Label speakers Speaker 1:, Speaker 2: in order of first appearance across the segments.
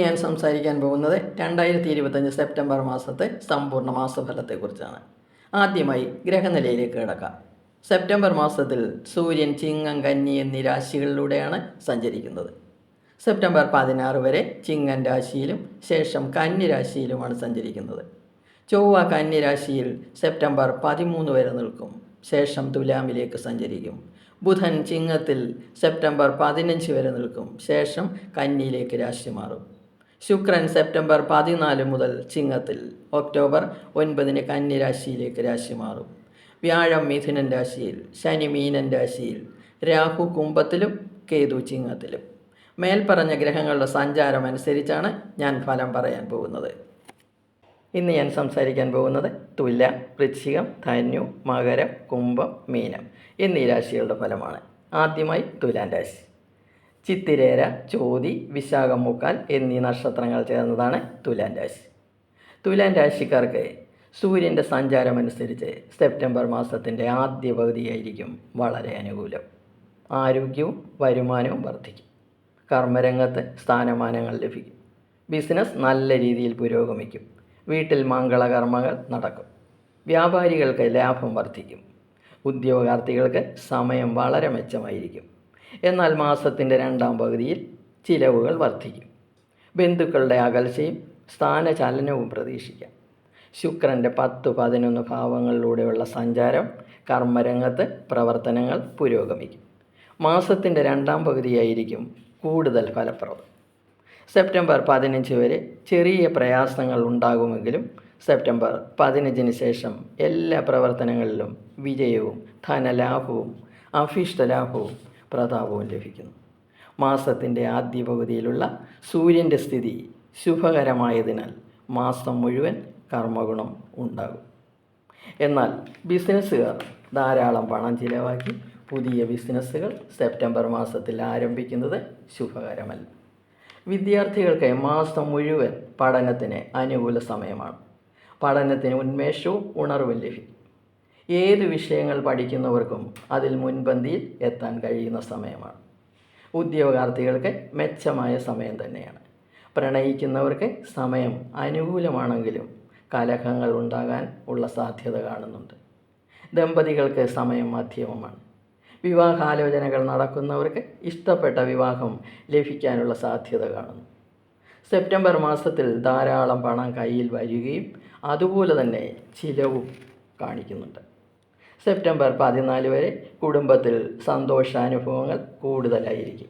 Speaker 1: ഞാൻ സംസാരിക്കാൻ പോകുന്നത് രണ്ടായിരത്തി ഇരുപത്തഞ്ച് സെപ്റ്റംബർ മാസത്തെ സമ്പൂർണ മാസഫലത്തെക്കുറിച്ചാണ്. ആദ്യമായി ഗ്രഹനിലയിലേക്ക് കിടക്കാം. സെപ്റ്റംബർ മാസത്തിൽ സൂര്യൻ ചിങ്ങം കന്നി എന്നീ രാശികളിലൂടെയാണ് സഞ്ചരിക്കുന്നത്. സെപ്റ്റംബർ പതിനാറ് വരെ ചിങ്ങൻ രാശിയിലും ശേഷം കന്നി രാശിയിലുമാണ് സഞ്ചരിക്കുന്നത്. ചൊവ്വ കന്നി രാശിയിൽ സെപ്റ്റംബർ പതിമൂന്ന് വരെ നിൽക്കും. ശേഷം തുലാമിലേക്ക് സഞ്ചരിക്കും. ബുധൻ ചിങ്ങത്തിൽ സെപ്റ്റംബർ പതിനഞ്ച് വരെ നിൽക്കും. ശേഷം കന്നിയിലേക്ക് രാശി മാറും. ശുക്രൻ സെപ്റ്റംബർ പതിനാല് മുതൽ ചിങ്ങത്തിൽ ഒക്ടോബർ ഒൻപതിന് കന്നി രാശിയിലേക്ക് രാശി മാറും. വ്യാഴം മിഥുനൻ രാശിയിൽ ശനി മീനൻ രാശിയിൽ രാഹു കുംഭത്തിലും കേതു ചിങ്ങത്തിലും. മേൽപ്പറഞ്ഞ ഗ്രഹങ്ങളുടെ സഞ്ചാരം അനുസരിച്ചാണ് ഞാൻ ഫലം പറയാൻ പോകുന്നത്. ഇന്ന് ഞാൻ സംസാരിക്കാൻ പോകുന്നത് തുല വൃശ്ചികം ധന്യു മകരം കുംഭം മീനം എന്നീ രാശികളുടെ ഫലമാണ്. ആദ്യമായി തുലാൻ രാശി. ചിത്തിരേര ചോതി വിശാഖം മുക്കാൽ എന്നീ നക്ഷത്രങ്ങൾ ചേർന്നതാണ് തുലാൻ രാശി. തുലാൻ രാശിക്കാർക്ക് സൂര്യന്റെ സഞ്ചാരമനുസരിച്ച് സെപ്റ്റംബർ മാസത്തിന്റെ ആദ്യ പകുതിയായിരിക്കും വളരെ അനുകൂലം. ആരോഗ്യവും വരുമാനവും വർദ്ധിക്കും. കർമ്മരംഗത്ത് സ്ഥാനമാനങ്ങൾ ലഭിക്കും. ബിസിനസ് നല്ല രീതിയിൽ പുരോഗമിക്കും. വീട്ടിൽ മംഗളകർമ്മങ്ങൾ നടക്കും. വ്യാപാരികൾക്ക് ലാഭം വർദ്ധിക്കും. ഉദ്യോഗാർത്ഥികൾക്ക് സമയം വളരെ മെച്ചമായിരിക്കും. എന്നാൽ മാസത്തിന്റെ രണ്ടാം പകുതിയിൽ ചിലവുകൾ വർദ്ധിക്കും. ബന്ധുക്കളുടെ അകൽച്ചയും സ്ഥാനചലനവും പ്രതീക്ഷിക്കാം. ശുക്രന്റെ പത്ത് പതിനൊന്ന് ഭാവങ്ങളിലൂടെയുള്ള സഞ്ചാരം കർമ്മരംഗത്ത് പ്രവർത്തനങ്ങൾ പുരോഗമിക്കും. മാസത്തിന്റെ രണ്ടാം പകുതിയായിരിക്കും കൂടുതൽ ഫലപ്രദം. സെപ്റ്റംബർ പതിനഞ്ച് വരെ ചെറിയ പ്രയാസങ്ങൾ ഉണ്ടാകുമെങ്കിലും സെപ്റ്റംബർ പതിനഞ്ചിന് ശേഷം എല്ലാ പ്രവർത്തനങ്ങളിലും വിജയവും ധനലാഭവും അഭീഷ്ടലാഭവും പ്രതാപവും ലഭിക്കുന്നു. മാസത്തിന്റെ ആദ്യ പകുതിയിലുള്ള സൂര്യന്റെ സ്ഥിതി ശുഭകരമായതിനാൽ മാസം മുഴുവൻ കർമ്മഗുണം ഉണ്ടാകും. എന്നാൽ ബിസിനസ്സുകാർ ധാരാളം പണം ചിലവാക്കി പുതിയ ബിസിനസ്സുകൾ സെപ്റ്റംബർ മാസത്തിൽ ആരംഭിക്കുന്നത് ശുഭകരമല്ല. വിദ്യാർത്ഥികൾക്ക് മാസം മുഴുവൻ പഠനത്തിന് അനുകൂല സമയമാണ്. പഠനത്തിന് ഉന്മേഷവും ഉണർവും ലഭിക്കും. ഏത് വിഷയങ്ങൾ പഠിക്കുന്നവർക്കും അതിൽ മുൻപന്തിയിൽ എത്താൻ കഴിയുന്ന സമയമാണ്. ഉദ്യോഗാർത്ഥികൾക്ക് മെച്ചമായ സമയം തന്നെയാണ്. പ്രണയിക്കുന്നവർക്ക് സമയം അനുകൂലമാണെങ്കിലും കലഹങ്ങൾ ഉണ്ടാകാൻ ഉള്ള സാധ്യത കാണുന്നുണ്ട്. ദമ്പതികൾക്ക് സമയം മാധ്യമമാണ്. വിവാഹാലോചനകൾ നടക്കുന്നവർക്ക് ഇഷ്ടപ്പെട്ട വിവാഹം ലഭിക്കാനുള്ള സാധ്യത കാണുന്നു. സെപ്റ്റംബർ മാസത്തിൽ ധാരാളം പണം കയ്യിൽ വരികയും അതുപോലെ തന്നെ ചിലവും കാണിക്കുന്നുണ്ട്. സെപ്റ്റംബർ പതിനാല് വരെ കുടുംബത്തിൽ സന്തോഷാനുഭവങ്ങൾ കൂടുതലായിരിക്കും.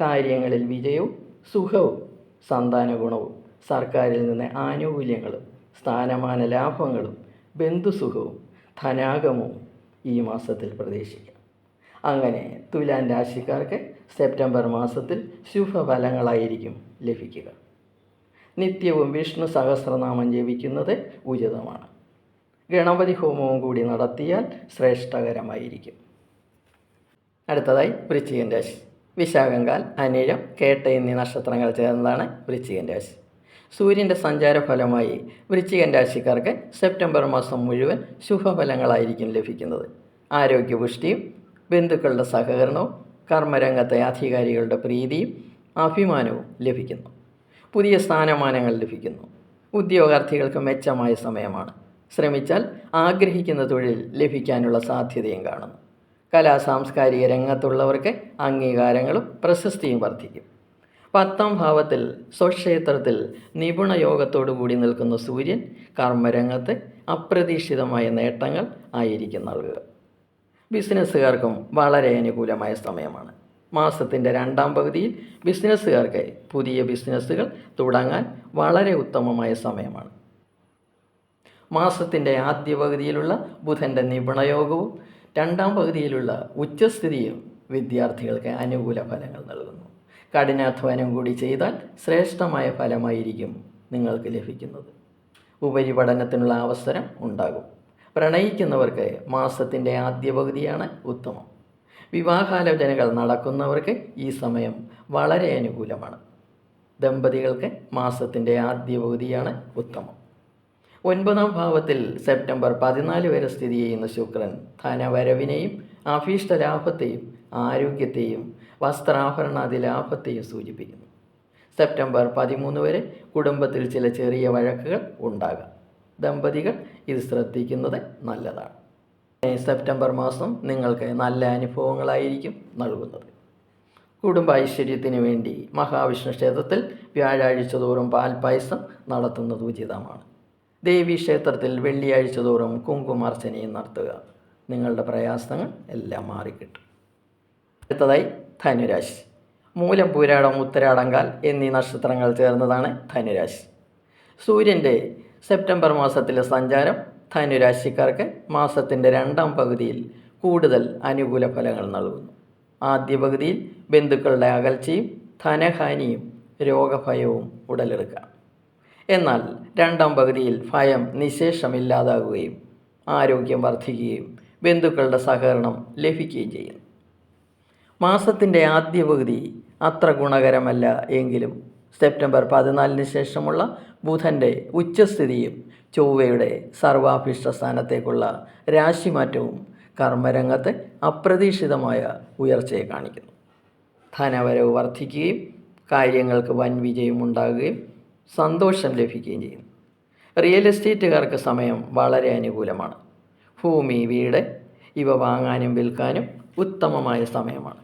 Speaker 1: കാര്യങ്ങളിൽ വിജയവും സുഖവും സന്താന ഗുണവും സർക്കാരിൽ നിന്ന് ആനുകൂല്യങ്ങളും സ്ഥാനമാന ലാഭങ്ങളും ബന്ധുസുഖവും ധനാഗമവും ഈ മാസത്തിൽ പ്രതീക്ഷിക്കാം. അങ്ങനെ തുലാൻ രാശിക്കാർക്ക് സെപ്റ്റംബർ മാസത്തിൽ ശുഭഫലങ്ങളായിരിക്കും ലഭിക്കുക. നിത്യവും വിഷ്ണു സഹസ്രനാമം ജപിക്കുന്നത് ഉചിതമാണ്. ഗണപതി ഹോമവും കൂടി നടത്തിയാൽ ശ്രേഷ്ഠകരമായിരിക്കും. അടുത്തതായി വൃശ്ചികൻ രാശി. വിശാഖങ്കാൽ അനിഴം കേട്ട എന്നീ നക്ഷത്രങ്ങൾ ചേർന്നതാണ് വൃശ്ചികൻ രാശി. സൂര്യന്റെ സഞ്ചാരഫലമായി വൃശ്ചികൻ രാശിക്കാർക്ക് സെപ്റ്റംബർ മാസം മുഴുവൻ ശുഭഫലങ്ങളായിരിക്കും ലഭിക്കുന്നത്. ആരോഗ്യപുഷ്ടിയും ബന്ധുക്കളുടെ സഹകരണവും കർമ്മരംഗത്തെ അധികാരികളുടെ പ്രീതിയും അഭിമാനവും ലഭിക്കുന്നു. പുതിയ സ്ഥാനമാനങ്ങൾ ലഭിക്കുന്നു. ഉദ്യോഗാർത്ഥികൾക്ക് മെച്ചമായ സമയമാണ്. ശ്രമിച്ചാൽ ആഗ്രഹിക്കുന്ന തൊഴിൽ ലഭിക്കാനുള്ള സാധ്യതയും കാണുന്നു. കലാ സാംസ്കാരിക രംഗത്തുള്ളവർക്ക് അംഗീകാരങ്ങളും പ്രശസ്തിയും വർദ്ധിക്കും. പത്താം ഭാവത്തിൽ സ്വക്ഷേത്രത്തിൽ നിപുണ യോഗത്തോടു കൂടി നിൽക്കുന്ന സൂര്യൻ കർമ്മരംഗത്ത് അപ്രതീക്ഷിതമായ നേട്ടങ്ങൾ ആയിരിക്കും നൽകുക. ബിസിനസ്സുകാർക്കും വളരെ അനുകൂലമായ സമയമാണ്. മാസത്തിന്റെ രണ്ടാം പകുതിയിൽ ബിസിനസ്സുകാർക്ക് പുതിയ ബിസിനസ്സുകൾ തുടങ്ങാൻ വളരെ ഉത്തമമായ സമയമാണ്. മാസത്തിന്റെ ആദ്യ പകുതിയിലുള്ള ബുധന്റെ നിപുണയോഗവും രണ്ടാം പകുതിയിലുള്ള ഉച്ചസ്ഥിതിയും വിദ്യാർത്ഥികൾക്ക് അനുകൂല ഫലങ്ങൾ നൽകുന്നു. കഠിനാധ്വാനം കൂടി ചെയ്താൽ ശ്രേഷ്ഠമായ ഫലമായിരിക്കും നിങ്ങൾക്ക് ലഭിക്കുന്നത്. ഉപരിപഠനത്തിനുള്ള അവസരം ഉണ്ടാകും. പ്രണയിക്കുന്നവർക്ക് മാസത്തിന്റെ ആദ്യ പകുതിയാണ് ഉത്തമം. വിവാഹാലോചനകൾ നടക്കുന്നവർക്ക് ഈ സമയം വളരെ അനുകൂലമാണ്. ദമ്പതികൾക്ക് മാസത്തിന്റെ ആദ്യ പകുതിയാണ് ഉത്തമം. ഒൻപതാം ഭാവത്തിൽ സെപ്റ്റംബർ പതിനാല് വരെ സ്ഥിതി ചെയ്യുന്ന ശുക്രൻ ധനവരവിനെയും അഭീഷ്ട ലാഭത്തെയും ആരോഗ്യത്തെയും വസ്ത്രാഭരണാദി ലാഭത്തെയും സൂചിപ്പിക്കുന്നു. സെപ്റ്റംബർ പതിമൂന്ന് വരെ കുടുംബത്തിൽ ചില ചെറിയ വഴക്കുകൾ ഉണ്ടാകാം. ദമ്പതികൾ ഇത് ശ്രദ്ധിക്കുന്നത് നല്ലതാണ്. സെപ്റ്റംബർ മാസം നിങ്ങൾക്ക് നല്ല അനുഭവങ്ങളായിരിക്കും നൽകുന്നത്. കുടുംബ ഐശ്വര്യത്തിന് വേണ്ടി മഹാവിഷ്ണു ക്ഷേത്രത്തിൽ വ്യാഴാഴ്ച തോറും പാൽപ്പായസം നടത്തുന്നത് ഉചിതമാണ്. ദേവീ ക്ഷേത്രത്തിൽ വെള്ളിയാഴ്ച തോറും കുങ്കുമാർച്ചനയും നടത്തുക. നിങ്ങളുടെ പ്രയാസങ്ങൾ എല്ലാം മാറിക്കിട്ടും. അടുത്തതായി ധനുരാശി. മൂലം പൂരാടം ഉത്തരാടങ്കാൽ എന്നീ നക്ഷത്രങ്ങൾ ചേർന്നതാണ് ധനുരാശി. സൂര്യന്റെ സെപ്റ്റംബർ മാസത്തിലെ സഞ്ചാരം ധനുരാശിക്കാർക്ക് മാസത്തിന്റെ രണ്ടാം പകുതിയിൽ കൂടുതൽ അനുകൂല ഫലങ്ങൾ നൽകുന്നു. ആദ്യ പകുതിയിൽ ബന്ധുക്കളുടെ അകൽച്ചയും ധനഹാനിയും രോഗഭയവും ഉടലെടുക്കാം. എന്നാൽ രണ്ടാം പകുതിയിൽ ഭയം നിശേഷമില്ലാതാകുകയും ആരോഗ്യം വർദ്ധിക്കുകയും ബന്ധുക്കളുടെ സഹകരണം ലഭിക്കുകയും ചെയ്യുന്നു. മാസത്തിന്റെ ആദ്യ പകുതി അത്ര ഗുണകരമല്ല എങ്കിലും സെപ്റ്റംബർ പതിനാലിന് ശേഷമുള്ള ബുധന്റെ ഉച്ചസ്ഥിതിയും ചൊവ്വയുടെ സർവാഭിഷ്ട സ്ഥാനത്തേക്കുള്ള രാശിമാറ്റവും കർമ്മരംഗത്തെ അപ്രതീക്ഷിതമായ ഉയർച്ചയെ കാണിക്കുന്നു. ധനവരവ് വർദ്ധിക്കുകയും കാര്യങ്ങൾക്ക് വൻ വിജയം ഉണ്ടാകുകയും സന്തോഷം ലഭിക്കുകയും ചെയ്യുന്നു. റിയൽ എസ്റ്റേറ്റുകാർക്ക് സമയം വളരെ അനുകൂലമാണ്. ഭൂമി വീട് ഇവ വാങ്ങാനും വിൽക്കാനും ഉത്തമമായ സമയമാണ്.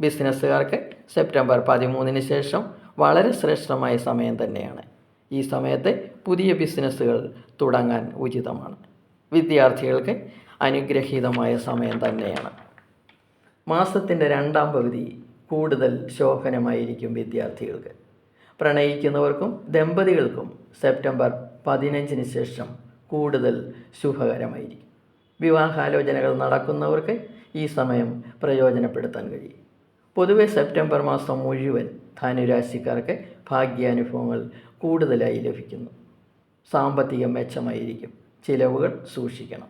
Speaker 1: ബിസിനസ്സുകാർക്ക് സെപ്റ്റംബർ പതിമൂന്നിന് ശേഷം വളരെ ശ്രേഷ്ഠമായ സമയം തന്നെയാണ്. ഈ സമയത്ത് പുതിയ ബിസിനസ്സുകൾ തുടങ്ങാൻ ഉചിതമാണ്. വിദ്യാർത്ഥികൾക്ക് അനുഗ്രഹീതമായ സമയം തന്നെയാണ്. മാസത്തിന്റെ രണ്ടാം പകുതി കൂടുതൽ ശോഭനമായിരിക്കും വിദ്യാർത്ഥികൾക്ക്. പ്രണയിക്കുന്നവർക്കും ദമ്പതികൾക്കും സെപ്റ്റംബർ പതിനഞ്ചിന് ശേഷം കൂടുതൽ ശുഭകരമായിരിക്കും. വിവാഹാലോചനകൾ നടക്കുന്നവർക്ക് ഈ സമയം പ്രയോജനപ്പെടുത്താൻ കഴിയും. പൊതുവെ സെപ്റ്റംബർ മാസം മുഴുവൻ ധനുരാശിക്കാർക്ക് ഭാഗ്യാനുഭവങ്ങൾ കൂടുതലായി ലഭിക്കുന്നു. സാമ്പത്തിക മെച്ചമായിരിക്കും. ചിലവുകൾ സൂക്ഷിക്കണം.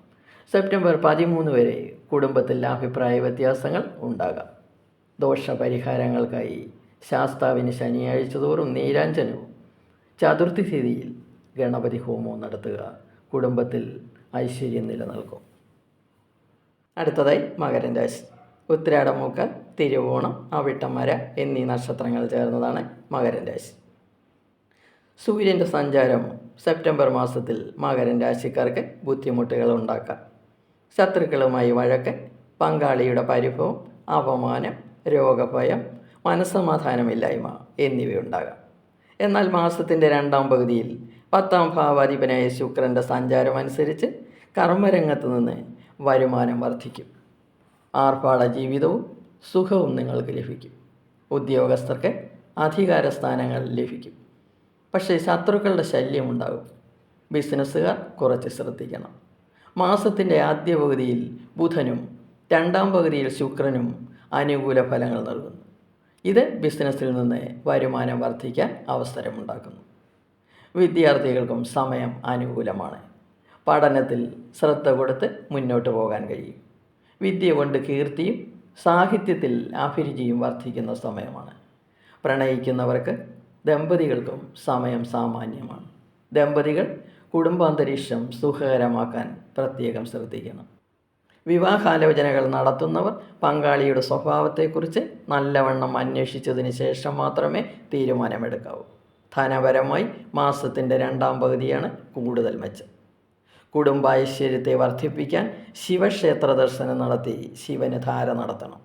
Speaker 1: സെപ്റ്റംബർ പതിമൂന്ന് വരെ കുടുംബത്തിൽ അഭിപ്രായ വ്യത്യാസങ്ങൾ ഉണ്ടാകാം. ദോഷപരിഹാരങ്ങൾക്കായി ശാസ്താവിന് ശനിയാഴ്ച തോറും നീരാഞ്ജനവും. ചതുർത്ഥി തിഥിയിൽ ഗണപതി ഹോമവും നടത്തുക. കുടുംബത്തിൽ ഐശ്വര്യം നിലനിൽക്കും. അടുത്തതായി മകരൻ രാശി. ഉത്തരാടമൂക്ക തിരുവോണം അവിട്ടമര എന്നീ നക്ഷത്രങ്ങൾ ചേർന്നതാണ് മകരൻ രാശി. സൂര്യന്റെ സഞ്ചാരം സെപ്റ്റംബർ മാസത്തിൽ മകരൻ രാശിക്കാർക്ക് ബുദ്ധിമുട്ടുകൾ ഉണ്ടാക്കാം. ശത്രുക്കളുമായി വഴക്ക് പങ്കാളിയുടെ പരിഭവം അപമാനം രോഗഭയം മനസ്സമാധാനമില്ലായ്മ എന്നിവയുണ്ടാകാം. എന്നാൽ മാസത്തിന്റെ രണ്ടാം പകുതിയിൽ പത്താം ഭാവാധിപനായ ശുക്രന്റെ സഞ്ചാരം അനുസരിച്ച് കർമ്മരംഗത്ത് നിന്ന് വരുമാനം വർദ്ധിക്കും. ആർഭാട ജീവിതവും സുഖവും നിങ്ങൾക്ക് ലഭിക്കും. ഉദ്യോഗസ്ഥർക്ക് അധികാര സ്ഥാനങ്ങൾ ലഭിക്കും. പക്ഷേ ശത്രുക്കളുടെ ശല്യം ഉണ്ടാകും. ബിസിനസ്സുകാർ കുറച്ച് ശ്രദ്ധിക്കണം. മാസത്തിന്റെ ആദ്യ പകുതിയിൽ ബുധനും രണ്ടാം പകുതിയിൽ ശുക്രനും അനുകൂല ഫലങ്ങൾ നൽകുന്നു. ഇത് ബിസിനസ്സിൽ നിന്ന് വരുമാനം വർദ്ധിക്കാൻ അവസരമുണ്ടാക്കുന്നു. വിദ്യാർത്ഥികൾക്കും സമയം അനുകൂലമാണ്. പഠനത്തിൽ ശ്രദ്ധ കൊടുത്ത് മുന്നോട്ട് പോകാൻ കഴിയും. വിദ്യ കൊണ്ട് കീർത്തിയും സാഹിത്യത്തിൽ അഭിരുചിയും വർദ്ധിക്കുന്ന സമയമാണ്. പ്രണയിക്കുന്നവർക്ക് ദമ്പതികൾക്കും സമയം സാമാന്യമാണ്. ദമ്പതികൾ കുടുംബാന്തരീക്ഷം സുഖകരമാക്കാൻ പ്രത്യേകം ശ്രദ്ധിക്കണം. വിവാഹാലോചനകൾ നടത്തുന്നവർ പങ്കാളിയുടെ സ്വഭാവത്തെക്കുറിച്ച് നല്ലവണ്ണം അന്വേഷിച്ചതിന് ശേഷം മാത്രമേ തീരുമാനമെടുക്കാവൂ. ധനപരമായി മാസത്തിന്റെ രണ്ടാം പകുതിയാണ് കൂടുതൽ മെച്ചം. കുടുംബൈശ്വര്യത്തെ വർദ്ധിപ്പിക്കാൻ ശിവക്ഷേത്ര ദർശനം നടത്തി ശിവന് ധാര നടത്തണം.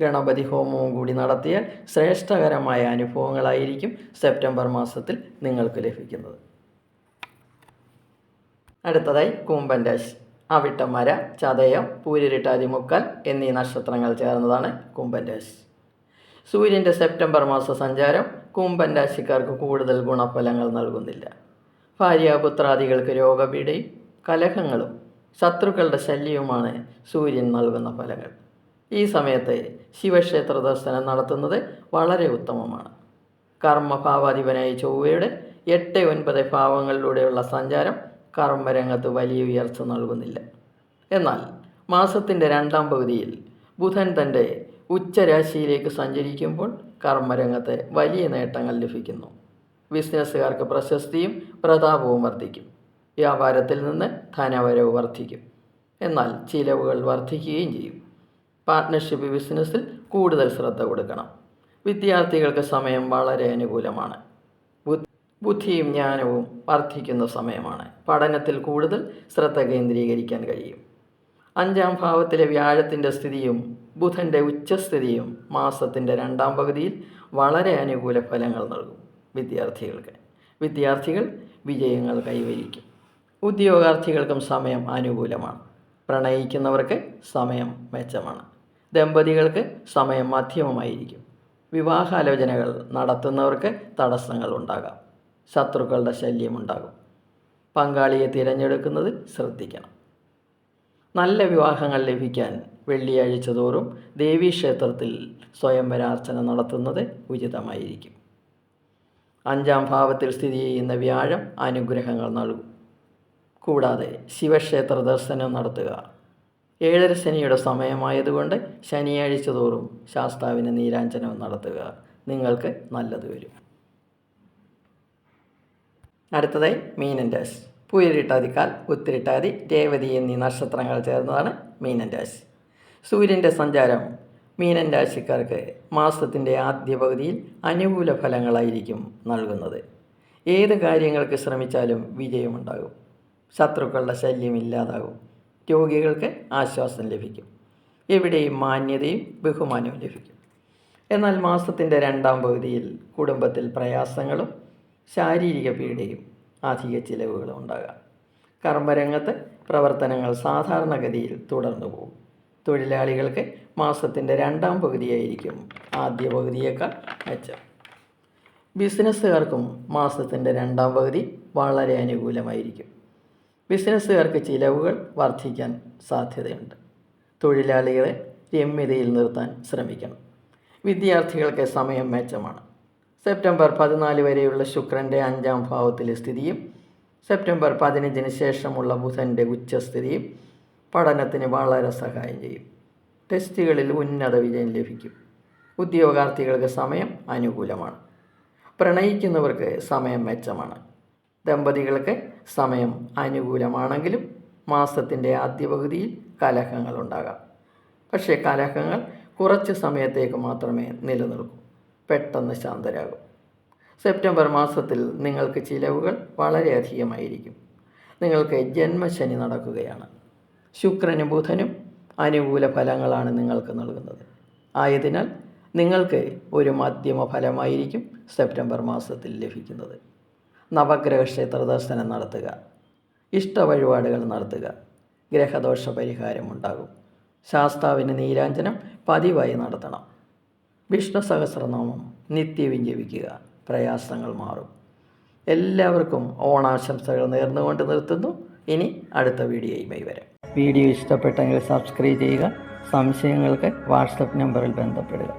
Speaker 1: ഗണപതി ഹോമവും കൂടി നടത്തിയാൽ ശ്രേഷ്ഠകരമായ അനുഭവങ്ങളായിരിക്കും സെപ്റ്റംബർ മാസത്തിൽ നിങ്ങൾക്ക് ലഭിക്കുന്നത്. അടുത്തതായി കൂമ്പൻ രാശി. അവിട്ടമര ചതയം പൂരിരിട്ടാതിമുക്കാൽ എന്നീ നക്ഷത്രങ്ങൾ ചേർന്നതാണ് കുംഭൻ രാശി. സൂര്യന്റെ സെപ്റ്റംബർ മാസ സഞ്ചാരം കുംഭൻ രാശിക്കാർക്ക് കൂടുതൽ ഗുണഫലങ്ങൾ നൽകുന്നില്ല. ഭാര്യാപുത്രാദികൾക്ക് രോഗപീഠയും കലഹങ്ങളും ശത്രുക്കളുടെ ശല്യവുമാണ് സൂര്യൻ നൽകുന്ന ഫലങ്ങൾ. ഈ സമയത്ത് ശിവക്ഷേത്ര ദർശനം നടത്തുന്നത് വളരെ ഉത്തമമാണ്. കർമ്മഭാവാധിപനായ ചൊവ്വയുടെ എട്ട് ഒൻപത് ഭാവങ്ങളിലൂടെയുള്ള സഞ്ചാരം കർമ്മരംഗത്ത് വലിയ ഉയർച്ച നൽകുന്നില്ല. എന്നാൽ മാസത്തിന്റെ രണ്ടാം പകുതിയിൽ ബുധൻ തന്റെ ഉച്ചരാശിയിലേക്ക് സഞ്ചരിക്കുമ്പോൾ കർമ്മരംഗത്ത് വലിയ നേട്ടങ്ങൾ ലഭിക്കുന്നു. ബിസിനസ്സുകാർക്ക് പ്രശസ്തിയും പ്രതാപവും വർദ്ധിക്കും. വ്യാപാരത്തിൽ നിന്ന് ധനവരവ് വർദ്ധിക്കും. എന്നാൽ ചിലവുകൾ വർദ്ധിക്കുകയും ചെയ്യും. പാർട്ട്ണർഷിപ്പ് ബിസിനസ്സിൽ കൂടുതൽ ശ്രദ്ധ കൊടുക്കണം. വിദ്യാർത്ഥികൾക്ക് സമയം വളരെ അനുകൂലമാണ്. ബുദ്ധിയും ജ്ഞാനവും വർദ്ധിക്കുന്ന സമയമാണ്. പഠനത്തിൽ കൂടുതൽ ശ്രദ്ധ കേന്ദ്രീകരിക്കാൻ കഴിയും. അഞ്ചാം ഭാവത്തിലെ വ്യാഴത്തിന്റെ സ്ഥിതിയും ബുധന്റെ ഉച്ചസ്ഥിതിയും മാസത്തിന്റെ രണ്ടാം പകുതിയിൽ വളരെ അനുകൂല ഫലങ്ങൾ നൽകും വിദ്യാർത്ഥികൾക്ക്. വിദ്യാർത്ഥികൾ വിജയങ്ങൾ കൈവരിക്കും. ഉദ്യോഗാർത്ഥികൾക്കും സമയം അനുകൂലമാണ്. പ്രണയിക്കുന്നവർക്ക് സമയം മെച്ചമാണ്. ദമ്പതികൾക്ക് സമയം മധ്യമമായിരിക്കും. വിവാഹാലോചനകൾ നടത്തുന്നവർക്ക് തടസ്സങ്ങൾ ഉണ്ടാകാം. ശത്രുക്കളുടെ ശല്യമുണ്ടാകും. പങ്കാളിയെ തിരഞ്ഞെടുക്കുന്നതിൽ ശ്രദ്ധിക്കണം. നല്ല വിവാഹങ്ങൾ ലഭിക്കാൻ വെള്ളിയാഴ്ച തോറും ദേവീക്ഷേത്രത്തിൽ സ്വയംവരാർച്ചന നടത്തുന്നത് ഉചിതമായിരിക്കും. അഞ്ചാം ഭാവത്തിൽ സ്ഥിതി ചെയ്യുന്ന വ്യാഴം അനുഗ്രഹങ്ങൾ നൽകും. കൂടാതെ ശിവക്ഷേത്ര ദർശനം നടത്തുക. ഏഴര ശനിയുടെ സമയമായതുകൊണ്ട് ശനിയാഴ്ച തോറും ശാസ്താവിന് നീരാഞ്ജനം നടത്തുക. നിങ്ങൾക്ക് നല്ലത് വരും. അടുത്തതായി മീനൻ രാശി ഉത്തിരിട്ടാതി രേവതി എന്നീ നക്ഷത്രങ്ങൾ ചേർന്നതാണ് മീനൻ സൂര്യന്റെ സഞ്ചാരം. മീനൻ രാശിക്കാർക്ക് മാസത്തിന്റെ ആദ്യ പകുതിയിൽ അനുകൂല ഫലങ്ങളായിരിക്കും നൽകുന്നത്. ഏത് കാര്യങ്ങൾക്ക് ശ്രമിച്ചാലും വിജയമുണ്ടാകും. ശത്രുക്കളുടെ ശല്യം ഇല്ലാതാകും. രോഗികൾക്ക് ആശ്വാസം ലഭിക്കും. എവിടെയും മാന്യതയും ബഹുമാനവും ലഭിക്കും. എന്നാൽ മാസത്തിന്റെ രണ്ടാം പകുതിയിൽ കുടുംബത്തിൽ പ്രയാസങ്ങളും ശാരീരിക പീഡയും അധിക ചിലവുകളും ഉണ്ടാകാം. കർമ്മരംഗത്ത് പ്രവർത്തനങ്ങൾ സാധാരണഗതിയിൽ തുടർന്നു പോകും. തൊഴിലാളികൾക്ക് മാസത്തിന്റെ രണ്ടാം പകുതിയായിരിക്കും ആദ്യ പകുതിയേക്കാൾ മെച്ചം. ബിസിനസ്സുകാർക്കും മാസത്തിന്റെ രണ്ടാം പകുതി വളരെ അനുകൂലമായിരിക്കും. ബിസിനസ്സുകാർക്ക് ചിലവുകൾ വർദ്ധിക്കാൻ സാധ്യതയുണ്ട്. തൊഴിലാളികളെ രമ്യതയിൽ നിർത്താൻ ശ്രമിക്കണം. വിദ്യാർത്ഥികൾക്ക് സമയം മെച്ചമാണ്. സെപ്റ്റംബർ പതിനാല് വരെയുള്ള ശുക്രന്റെ അഞ്ചാം ഭാവത്തിലെ സ്ഥിതിയും സെപ്റ്റംബർ പതിനഞ്ചിന് ശേഷമുള്ള ബുധന്റെ ഉച്ചസ്ഥിതിയും പഠനത്തിന് വളരെ സഹായം ചെയ്യും. ടെസ്റ്റുകളിൽ ഉന്നത വിജയം ലഭിക്കും. ഉദ്യോഗാർത്ഥികൾക്ക് സമയം അനുകൂലമാണ്. പ്രണയിക്കുന്നവർക്ക് സമയം മെച്ചമാണ്. ദമ്പതികൾക്ക് സമയം അനുകൂലമാണെങ്കിലും മാസത്തിന്റെ ആദ്യ പകുതിയിൽ കലഹങ്ങളുണ്ടാകാം പക്ഷേ കലഹങ്ങൾ കുറച്ച് സമയത്തേക്ക് മാത്രമേ നിലനിൽക്കൂ. പെട്ടെന്ന് ശാന്തരാകും. സെപ്റ്റംബർ മാസത്തിൽ നിങ്ങൾക്ക് ചിലവുകൾ വളരെയധികമായിരിക്കും. നിങ്ങൾക്ക് ജന്മശനി നടക്കുകയാണ്. ശുക്രനും ബുധനും അനുകൂല ഫലങ്ങളാണ് നിങ്ങൾക്ക് നൽകുന്നത്. ആയതിനാൽ നിങ്ങൾക്ക് ഒരു മധ്യമ ഫലമായിരിക്കും സെപ്റ്റംബർ മാസത്തിൽ ലഭിക്കുന്നത്. നവഗ്രഹ ക്ഷേത്ര ദർശനം നടത്തുക. ഇഷ്ട വഴിപാടുകൾ നടത്തുക. ഗ്രഹദോഷ പരിഹാരം ഉണ്ടാകും. ശാസ്താവിന് നീരാഞ്ജനം പതിവായി നടത്തണം. വിഷ്ണു സഹസ്രനാമം നിത്യവും ജപിക്കുക പ്രയാസങ്ങൾ മാറും. എല്ലാവർക്കും ഓണാശംസകൾ നേർന്നുകൊണ്ട് നിർത്തുന്നു. ഇനി അടുത്ത വീഡിയോയുമായി വരാം. വീഡിയോ ഇഷ്ടപ്പെട്ടെങ്കിൽ സബ്സ്ക്രൈബ് ചെയ്യുക സംശയങ്ങൾക്ക് വാട്സപ്പ് നമ്പറിൽ ബന്ധപ്പെടുക.